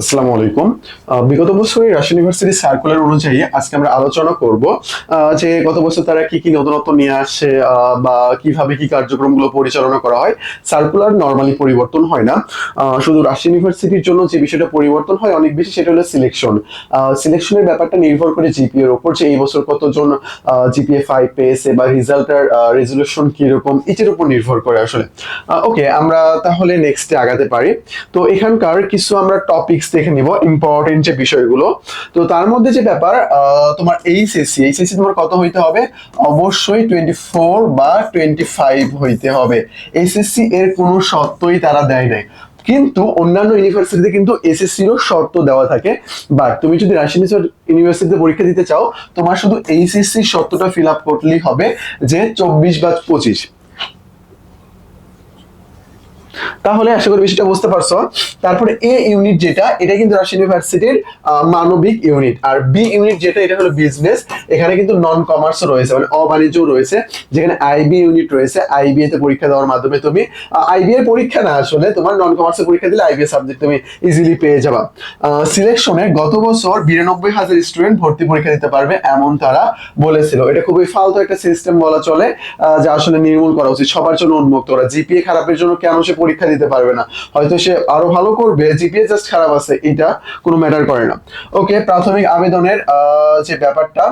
আসসালামু আলাইকুম। বিগত বছরের রাজশাহী ইউনিভার্সিটি সার্কুলার অনুযায়ী আজকে আমরা আলোচনা করব যে গত বছর তারা কি কি নতুনত্ব নিয়ে আসে বা কীভাবে কি কার্যক্রমগুলো পরিচালনা করা হয় সার্কুলার নর্মালি পরিবর্তন হয় না। শুধু রাজশাহী ইউনিভার্সিটির জন্য যে বিষয়টা পরিবর্তন হয়, অনেক বেশি সেটা হলো সিলেকশন সিলেকশনের ব্যাপারটা নির্ভর করে জিপিএ এর উপর যে এই বছর কতজন জিপিএ ফাইভ পেয়েছে, বা রেজাল্টের রেজলিউশন কীরকম, এটার উপর নির্ভর করে আসলে। ওকে আমরা তাহলে নেক্সটে আগাতে পারি। তো এখানকার কিছু আমরা টপিকস দেখে নিব ইম্পর্টেন্ট যে বিষয়গুলো। তো তার মধ্যে যে ব্যাপার তোমার এইচএসসি এইচএসসি তোমার কত হইতে হবে? অবশ্যই টোয়েন্টি ফোর বা টোয়েন্টি ফাইভ হইতে হবে। এইচএসসি এর কোনো শর্তই তারা দেয় নাই। কিন্তু অন্যান্য ইউনিভার্সিটিতে কিন্তু এসএসসিরও শর্ত দেওয়া থাকে। বাট তুমি যদি রাজশাহী ইউনিভার্সিটিতে পরীক্ষা দিতে চাও, তোমার শুধু এইচএসসি শর্তটা ফিল আপ করলেই হবে যে চব্বিশ বা পঁচিশ। তাহলে আশা করি বিষয়টা বুঝতে পারছ। তারপরে এ ইউনিট যেটা, এটা কিন্তু রাজশাহী ইউনিভার্সিটির মানবিক ইউনিট আর বি ইউনিট যেটা, এটা হলো বিজনেস এখানে কিন্তু নন কমার্স রয়েছে মানে অবাণিজ্য রয়েছে, যেখানে আইবি ইউনিট রয়েছে। আইবিএ তে পরীক্ষা দেওয়ার মাধ্যমে তুমি আইবি এর পরীক্ষা না আসলে তোমার নন কমার্সের পরীক্ষা দিলে আইবি সাবজেক্ট তুমি ইজিলি পেয়ে যাবা। সিলেকশনে গত বছর বিরানব্বই হাজার স্টুডেন্ট ভর্তি পরীক্ষা দিতে পারবে এমন তারা বলেছিল। এটা খুবই ফালতু একটা সিস্টেম বলা চলে যা আসলে নির্মূল করা উচিত। সবার জন্য উন্মুক্ত। করা জিপিএ খারাপের জন্য কেন সে পরীক্ষা দিতে পারবে না। হয়তো সে আরও ভালো করবে জিপিএ জাস্ট খারাপ আছে, এটা কোনো ম্যাটার করে না। ওকে প্রাথমিক আবেদনের যে ব্যাপারটা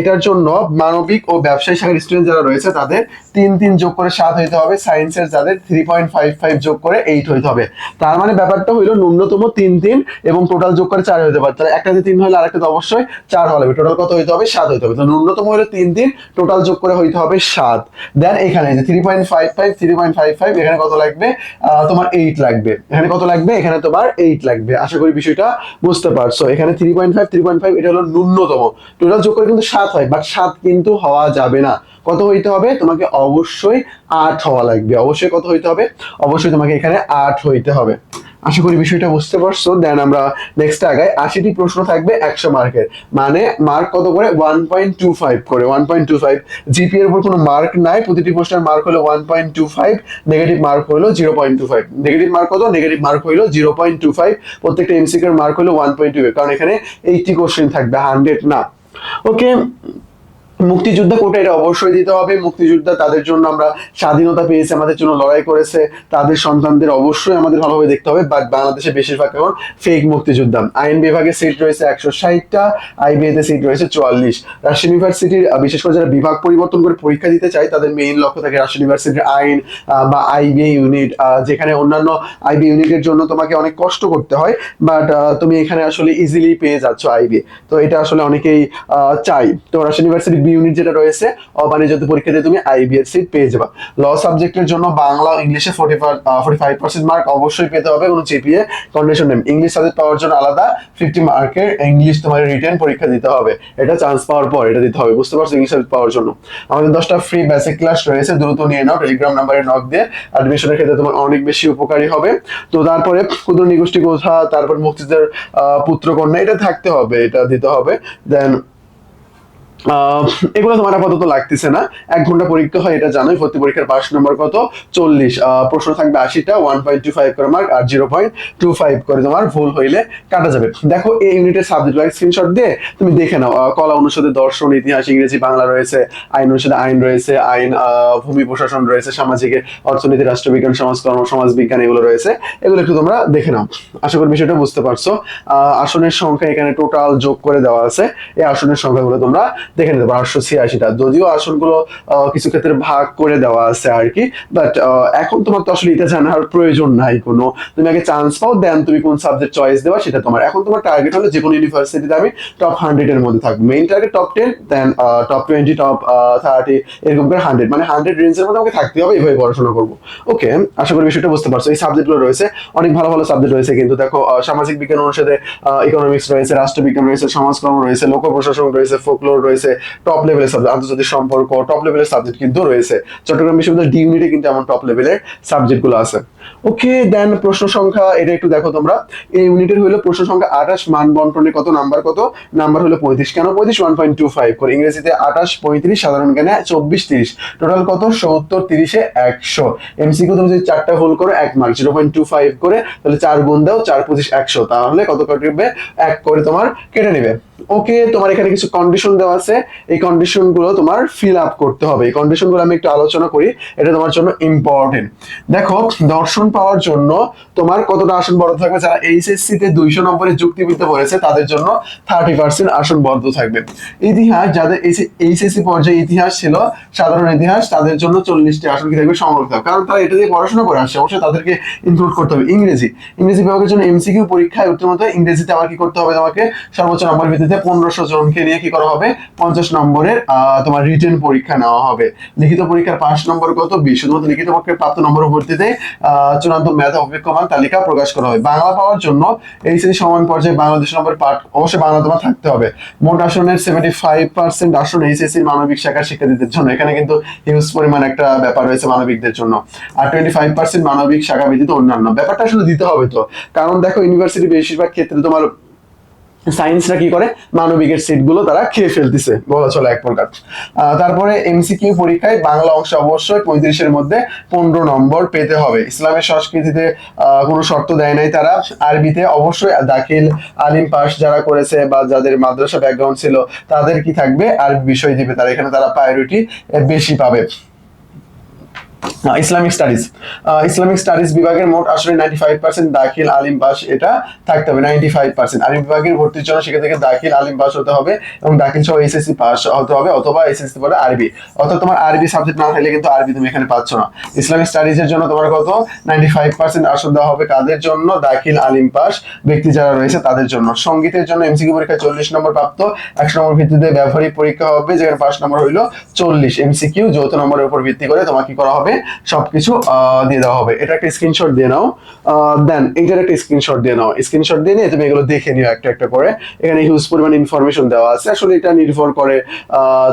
এটার জন্য মানবিক ও ব্যবসায়ী শাখার স্টুডেন্ট যারা রয়েছে, তাদের তিন তিন যোগ করে সাত হইতে হবে। সায়েন্সের যাদের থ্রি পয়েন্ট ফাইভ ফাইভ যোগ করে এইট হইতে হবে। তার মানে ব্যাপারটা হইল ন্যূনতম তিন তিন এবং টোটাল যোগ করে চার হইতে পারে। তাহলে একটাতে তিন হলে আরেকটাতে অবশ্যই চার হলে টোটাল কত হইতে হবে? সাত হইতে হবে। তো ন্যূনতম হলো তিন তিন টোটাল যোগ করে হইতে হবে সাত। দেন এখানে যে three point five five three point five five এখানে কত লাগবে? আহ, তোমার এইট লাগবে। এখানে কত লাগবে? এখানে তোমার এইট লাগবে। আশা করি বিষয়টা বুঝতে পারছ। এখানে three point five three point five এটা হলো ন্যূনতম। টোটাল যোগ করে কিন্তু সাত হয় বাট সাত কিন্তু হওয়া যাবে না। কত হইতে হবে? তোমাকে অবশ্যই আট হওয়া লাগবে। অবশ্যই কত হইতে হবে? অবশ্যই তোমাকে এখানে আট হইতে হবে। আশা করি বিষয়টা বুঝতে পারছ। দেন আমরা নেক্সট আগাই। আশিটি প্রশ্ন থাকবে একশো মার্কের। মানে মার্ক কত করে? ওয়ান পয়েন্ট টু ফাইভ করে। One point two five GP এর উপর কোনো মার্ক নাই। প্রতিটি প্রশ্নের মার্ক হলো one point two five negative mark হলো zero point two five negative mark কত? নেগেটিভ মার্ক হলো জিরো পয়েন্ট টু ফাইভ প্রত্যেকটা এমসিকের মার্ক হলো ওয়ান পয়েন্ট টু কারণ এখানে এইটি কোশ্চেন থাকবে হান্ড্রেড না। ওকে মুক্তিযোদ্ধা কোটা এটা অবশ্যই দিতে হবে। মুক্তিযোদ্ধা তাদের জন্য আমরা স্বাধীনতা পেয়েছি, আমাদের জন্য লড়াই করেছে। তাদের সন্তানদের অবশ্যই আমাদের ভালোভাবে দেখতে হবে বাট বাংলাদেশে বেশিরভাগ এখন ফেক মুক্তিযোদ্ধা। আইন বিভাগে সিট রয়েছে একশো ষাটটা আইবিএ তে সিট রয়েছে চুয়াল্লিশ। রাজশাহী ইউনিভার্সিটির বিশেষ করে যারা বিভাগ পরিবর্তন করে পরীক্ষা দিতে চায়, তাদের মেইন লক্ষ্য থাকে রাজশাহী ইউনিভার্সিটির আইন বা আইবিএ ইউনিট যেখানে অন্যান্য আইবি ইউনিটের জন্য তোমাকে অনেক কষ্ট করতে হয় বাট তুমি এখানে আসলে ইজিলি পেয়ে যাচ্ছ আইবিএ তো এটা আসলে অনেকেই চাই তো রাজশাহী ইউনিভার্সিটি ইউনিট যেটা রয়েছে, অবাণিজ্য পরীক্ষা দিয়ে তুমি আইবিএস সিট পেয়ে যাবা। ল সাবজেক্টের জন্য বাংলা ইংলিশে forty forty five percent mark অবশ্যই পেতে হবে, কোনো জিপিএ কন্ডিশন নেই। ইংলিশ সাবজেক্ট পাওয়ার জন্য আলাদা ফিফটি মার্কের ইংলিশ তোমার রিটেন পরীক্ষা দিতে হবে। এটা চান্স পাওয়ার পর এটা দিতে হবে, বুঝতে পারছ? ইংলিশ সাবজেক্ট পাওয়ার জন্য। আমাদের দশটা ফ্রি বেসিক ক্লাস রয়েছে, দ্রুত নিয়ে নাও টেলিগ্রাম নাম্বারে নক দিয়ে অ্যাডমিশনের ক্ষেত্রে তোমার অনেক বেশি উপকারী হবে। তো তারপরে ক্ষুদ্র নিগোষ্ঠী কোথা, তারপর মুক্তিদের পুত্র কন্যা এটা থাকতে হবে, এটা দিতে হবে। দেন এগুলো তোমার আপাতত লাগতেছে না। এক ঘণ্টা পরীক্ষা হয়, এটা জানোই। ভর্তি পরীক্ষার পাস নম্বর কত? চল্লিশ। প্রশ্ন থাকবে আশিটা ওয়ান পয়েন্ট টু ফাইভ করে মার্ক আর জিরো পয়েন্ট টু ফাইভ করে তোমার ভুল হইলে কাটা যাবে। দেখো, এই ইউনিটের সাবজেক্ট স্ক্রিনশট দিয়ে তুমি দেখে নাও। কলা অনুষদে দর্শন, ইতিহাস, ইংরেজি, বাংলা রয়েছে, আইন অনুষদে আইন রয়েছে, আইন ভূমি প্রশাসন রয়েছে, সামাজিক, অর্থনীতি, রাষ্ট্রবিজ্ঞান, সমাজকর্ম সমাজ বিজ্ঞান এগুলো রয়েছে। এগুলো একটু তোমরা দেখে নাও। আশা করি বিষয়টা বুঝতে পারছ। আসনের সংখ্যা এখানে টোটাল যোগ করে দেওয়া আছে। এই আসনের সংখ্যাগুলো তোমরা দেখে নিতে পারো, আটশো ছিয়াশিটা। যদিও আসনগুলো কিছু ক্ষেত্রে ভাগ করে দেওয়া আছে আর কি বাট এখন তোমার তো আসলে এটা জানার প্রয়োজন নাই কোনো। তুমি আগে চান্স পাও দেন তুমি কোন সাবজেক্ট চয়েস দেবা সেটা তোমার। এখন তোমার টার্গেট হলো যে কোনো ইউনিভার্সিটিতে আমি টপ হান্ড্রেড এর মধ্যে থাকব। Main target top ten then top twenty top thirty এরকম করে হান্ড্রেড মানে হান্ড্রেড রেঞ্জের মধ্যে আমাকে থাকতে হবে এইভাবে পড়াশোনা করব। ওকে আশা করি বিষয়টা বুঝতে পারছ। এই সাবজেক্টগুলো রয়েছে, অনেক ভালো ভালো সাবজেক্ট রয়েছে, কিন্তু দেখো সামাজিক বিজ্ঞান অনুষদে ইকোনমিক্স রয়েছে, রাষ্ট্রবিজ্ঞান রয়েছে, সমাজকর্ম রয়েছে লোক প্রশাসন রয়েছে ফোকলোর রয়েছে রয়েছে টপ লেভেলের সাবজেক্ট আন্তর্জাতিক সম্পর্ক টপ লেভেলের সাবজেক্ট কিন্তু রয়েছে। চট্টগ্রাম বিশ্ববিদ্যালয় ডি ইউনিটে কিন্তু এমন টপ লেভেলের সাবজেক্টগুলো আছে। ওকে দেন প্রশ্ন সংখ্যা, এটা একটু দেখো তোমরা। এই ইউনিটের হলো প্রশ্ন সংখ্যা আঠাশ, মান বন্টনে কত নাম্বার কত? নাম্বার হলো পঁয়ত্রিশ। কেন পঁয়ত্রিশ? ওয়ান পয়েন্ট টু ফাইভ করে। ইংরেজিতে আঠাশ, পঁয়ত্রিশ, সাধারণ জ্ঞানে চব্বিশ, তিরিশ। টোটাল কত? সত্তর, তিরিশে একশো। এমসিকিউ তুমি যদি চারটা হোল করো, এক mark zero point two five করে, তাহলে চার গুণ দাও, চার, পঁচিশ, একশো। তাহলে কত কাটবে? এক করে তোমার কেটে নেবে। ওকে, তোমার এখানে কিছু কন্ডিশন দেওয়া আছে। এই কন্ডিশনগুলো তোমার ফিল আপ করতে হবে। এই কন্ডিশনগুলো আমি একটু আলোচনা করি। এটা তোমার জন্য ইম্পর্টেন্ট দেখো, দর্শন পাওয়ার জন্য তোমার কতটা আসন বরাদ্দ থাকবে? যারা এইচএসসি তে দুইশো নম্বরে যুক্তিবিদ্যা পড়েছে তাদের জন্য থার্টি পার্সেন্ট আসন বরাদ্দ থাকবে। ইতিহাস, যাদের এইচএসসি পর্যায়ে ইতিহাস ছিল, সাধারণ ইতিহাস, তাদের জন্য চল্লিশটি আসন কি থাকবে? সংরক্ষিত কারণ তারা এটা দিয়ে পড়াশোনা করে আসছে। অবশ্যই তাদেরকে ইনক্লুড করতে হবে। ইংরেজি। ইংরেজি বিভাগের জন্য এমসিকিউ পরীক্ষায় উত্তীর্ণ হতে ইংরেজিতে আবার কি করতে হবে তোমাকে? সর্বোচ্চ নম্বর ভিত্তিতে পনেরোশো জনকে নিয়ে কি করা হবে? পঞ্চাশ নম্বরের তোমার রিটেন পরীক্ষা নেওয়া হবে। লিখিত পরীক্ষার পাঁচ নম্বর কত? বিশ। শুধুমাত্র লিখিত পরীক্ষার প্রাপ্ত নম্বর ভিত্তিতে আহ, চূড়ান্ত মেধা অভিজ্ঞমান তালিকা প্রকাশ করা হয় বাংলা পাওয়ার জন্য এইচএসসি সমান পর্যায়ে বাংলাদেশ নম্বর পাঠ অবশ্যই বাংলা তোমার থাকতে হবে। মোট আসনের সেভেন্টি ফাইভ পার্সেন্ট আসন এইচএসসি মানবিক শাখার শিক্ষার্থীদের জন্য। এখানে কিন্তু হিউজ পরিমাণ একটা ব্যাপার রয়েছে মানবিকদের জন্য। আর টোয়েন্টি ফাইভ পার্সেন্ট মানবিক শাখা ব্যতীত অন্যান্য। ব্যাপারটা আসলে দিতে হবে তো। কারণ দেখো ইউনিভার্সিটি বেশিরভাগ ক্ষেত্রে তোমার সায়েন্সরা কি করে? মানবিকের সিটগুলো তারা খেয়ে ফেলতেছে। বলা, চলে এক প্রকার। তারপরে এমসিকিউ পরীক্ষায় বাংলা অংশ অবশ্যই পঁয়ত্রিশের মধ্যে পনেরো নম্বর পেতে হবে। ইসলামের সংস্কৃতিতে কোনো শর্ত দেয় নাই তারা। আরবিতে অবশ্যই দাখিল আলিম পাস যারা করেছে বা যাদের মাদ্রাসা ব্যাকগ্রাউন্ড ছিল, তাদের কি থাকবে? আরবি বিষয় দিবে তারা, এখানে তারা প্রায়োরিটি বেশি পাবে। ইসলামিক স্টাডিজ ইসলামিক স্টাডিজ বিভাগের মোট আসলে নাইনটি ফাইভ পার্সেন্ট দাখিল আলিম পাস এটা থাকতে হবে নাইনটি ফাইভ পার্সেন্ট আলিম বিভাগের ভর্তির জন্য সেখান থেকে দাখিল আলিম পাস হতে হবে এবং দাখিল সহ এসএসসি পাস হতে হবে অথবা এসএসসি বলে আরবি অর্থাৎ তোমার আরবি সাবজেক্ট না থাকলে কিন্তু আরবি তুমি এখানে পাচ্ছ না। ইসলামিক স্টাডিজ এর জন্য তোমার কত? নাইনটি ফাইভ পার্সেন্ট আসন দেওয়া হবে কাদের জন্য? দাখিল আলিম পাস ব্যক্তি যারা রয়েছে তাদের জন্য। সঙ্গীতের জন্য এমসিকিউ পরীক্ষা চল্লিশ নম্বর প্রাপ্ত, একশো নম্বর ভিত্তিতে ব্যবহারিক পরীক্ষা হবে, যেখানে পাঁচ নম্বর হইল চল্লিশ। এমসিকিউ যৌথ নম্বরের উপর ভিত্তি করে তোমাকে কি করা হবে। সবকিছু দিয়ে দেওয়া হবে। এটা একটা স্ক্রিনশট দিয়ে নাও। দেন এইটার একটা স্ক্রিনশট দিয়ে নাও। স্ক্রিনশট দিয়ে নিয়ে তুমি এগুলো দেখে নিও একটা একটা করে। এখানে হিউজ পরিমাণ ইনফরমেশন দেওয়া আছে। আসলে এটা নির্ভর করে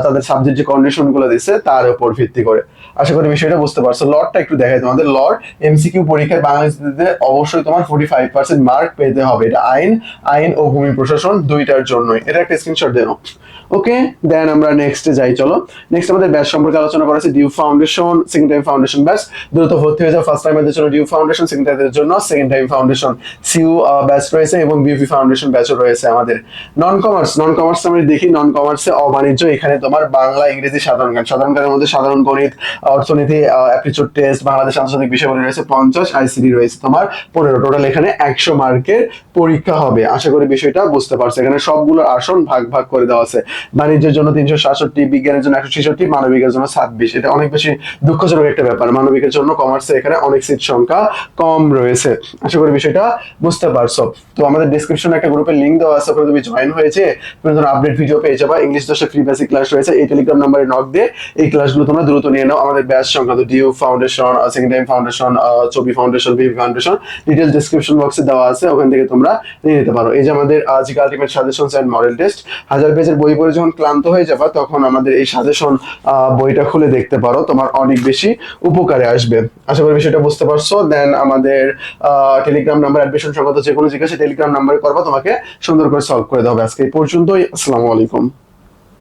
তাদের সাবজেক্ট যে কন্ডিশনগুলো দিচ্ছে তার উপর ভিত্তি করে। আশা করি বিষয়টা বুঝতে পারছ। লটটা একটু দেখাই তোমাদের। লট এমসিকিউ পরীক্ষায় বাংলাদেশে অবশ্যই তোমার ফোর্টি ফাইভ পার্সেন্ট মার্ক পেতে হবে। এটা আইন আইন ও ভূমি প্রশাসন দুইটার জন্যই। এটা একটা স্ক্রিনশট দিয়ে নাও। ওকে দেন আমরা নেক্সটে যাই, চলো। নেক্সট আমাদের ব্যাচ সম্পর্কে আলোচনা করা আছে DU foundation second time foundation batch দ্রুত ভর্তি হয়ে যাও ফার্স্ট টাইমের জন্য ডিউ ফাউন্ডেশন সেকেন্ড টাইমের জন্য second time foundation CU batch রয়েছে এবং বিউপি ফাউন্ডেশন ব্যাচও রয়েছে আমাদের। নন কমার্স নন কমার্স আমরা দেখি নন কমার্সে অবাণিজ্য, এখানে তোমার বাংলা, ইংরেজি সাধারণ জ্ঞান। সাধারণ জ্ঞানের মধ্যে সাধারণ গণিত, অর্থনীতি অ্যাপটিচিউড টেস্ট বাংলাদেশ আন্তর্জাতিক বিষয়গুলি রয়েছে, পঞ্চাশ আইসিডি রয়েছে তোমার পনেরো। টোটাল এখানে একশো মার্কের পরীক্ষা হবে। আশা করি বিষয়টা বুঝতে পারছ। এখানে সবগুলোর আসন ভাগ ভাগ করে দেওয়া আছে। বাণিজ্যের জন্য তিনশো সাতষট্টি, বিজ্ঞানের জন্য একশো ছেষট্টি, মানবিকের জন্য ছাব্বিশ। এটা অনেক বেশি দুঃখজনক ব্যাপার। মানবিকের জন্য কমার্সে এখানে অনেক সিট সংখ্যা কম রয়েছে। আশা করি বিষয়টা বুঝতে পারছ। তো আমাদের ডিসক্রিপশনে একটা গ্রুপের লিঙ্ক দেওয়া আছে, ওখানে তুমি জয়েন হয়েছে। তুমি ধরো আপডেট ভিডিও পেয়ে যাবা। ইংলিশ দশে ফ্রি বেসিক ক্লাস রয়েছে। এই টেলিগ্রাম নাম্বারে নক দিয়ে এই ক্লাসগুলো তোমরা দ্রুত নিয়ে নাও। আমাদের ব্যাচ সংক্রান্ত due foundation second time foundation ছবি ফাউন্ডেশন বিবি ফাউন্ডেশন ডিটেলস ডিসক্রিপশন বক্সে দেওয়া আছে। ওখান থেকে তোমরা নিয়ে নিতে পারো। এই যে আমাদের আজকে ultimate suggestion and model test হাজার পেজের বই পড়ে যখন ক্লান্ত হয়ে যাবা, তখন আমাদের এই সাজেশন বইটা খুলে দেখতে পারো। তোমার অনেক বেশি উপকারে আসবে। আশা করি বিষয়টা বুঝতে পারছ। দেন আমাদের টেলিগ্রাম নাম্বার অ্যাডমিশন সংক্রান্ত যে কোনো জিজ্ঞাসা টেলিগ্রাম নাম্বারে করবা। তোমাকে সুন্দর করে সলভ করে হবে। আজকে এই পর্যন্তই। আসসালামু আলাইকুম।